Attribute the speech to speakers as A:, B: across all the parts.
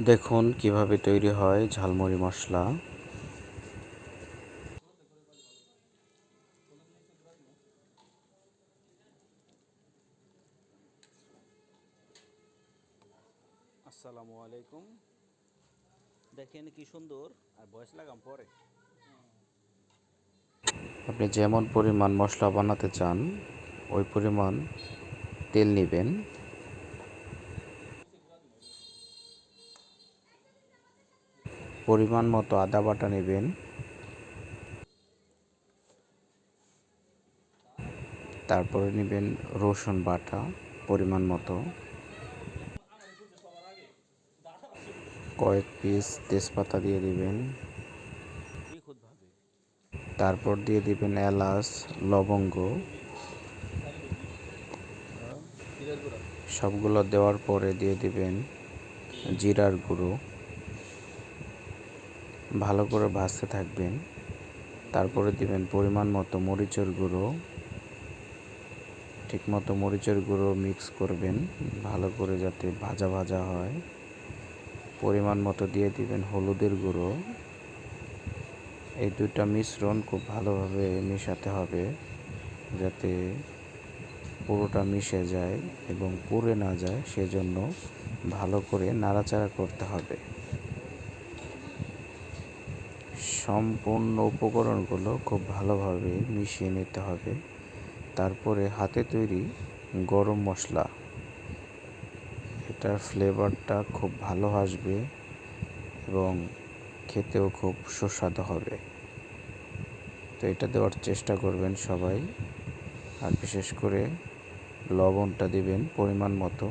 A: দেখুন কীভাবে তৈরি হয় ঝালমুড়ি মশলা।
B: আসসালামু আলাইকুম। দেখেন কি সুন্দর। আর বয়স লাগাম পরে।
A: আপনি যেমন পরিমাণ মশলা বানাতে চান ওই পরিমাণ তেল নেবেন। পরিমাণ মতো আদা বাটা নেবেন। তারপরে নেবেন রসুন বাটা পরিমাণ মতো। কয়েক পিস তেজপাতা দিয়ে দিবেন। তারপর দিয়ে দিবেন এলাচ, লবঙ্গ। সবগুলো দেওয়ার পরে দিয়ে দিবেন জিরার গুঁড়ো। ভালো করে ভাজতে থাকবেন। তারপরে দিবেন পরিমাণ মতো মরিচের গুঁড়ো। ঠিক মতো মরিচের গুঁড়ো মিক্স করবেন, ভালো করে যাতে ভাজা ভাজা হয়। পরিমাণ মতো দিয়ে দিবেন হলুদের গুঁড়ো। এই দুটা মিশ্রণ খুব ভালোভাবে মেশাতে হবে, যাতে পুরোটা মিশে যায় এবং পুড়ে না যায়, সেজন্য ভালো করে নাড়াচাড়া করতে হবে। সম্পূর্ণ উপকরণগুলো খুব ভালোভাবে মিশিয়ে নিতে হবে। তারপরে হাতে তৈরি গরম মশলা। এটার ফ্লেভারটা খুব ভালো আসবে এবং খেতেও খুব সুস্বাদু হবে। তো এটা দেওয়ার চেষ্টা করবেন সবাই। আর বিশেষ করে লবণটা দিবেন পরিমাণ মতো।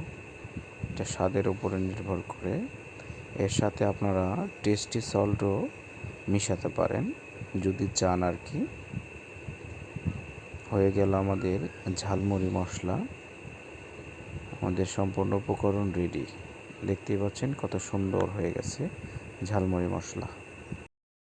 A: এটা স্বাদের উপরে নির্ভর করে। এর সাথে আপনারা টেস্টি সল্টও মিশাতে পারেন। যদি চান আর কি। হয়ে গেল আমাদের ঝালমুড়ি মশলা। আমাদের সম্পূর্ণ উপকরণ রেডি দেখতেই পাচ্ছেন কত সুন্দর হয়ে গেছে ঝালমুড়ি মশলা।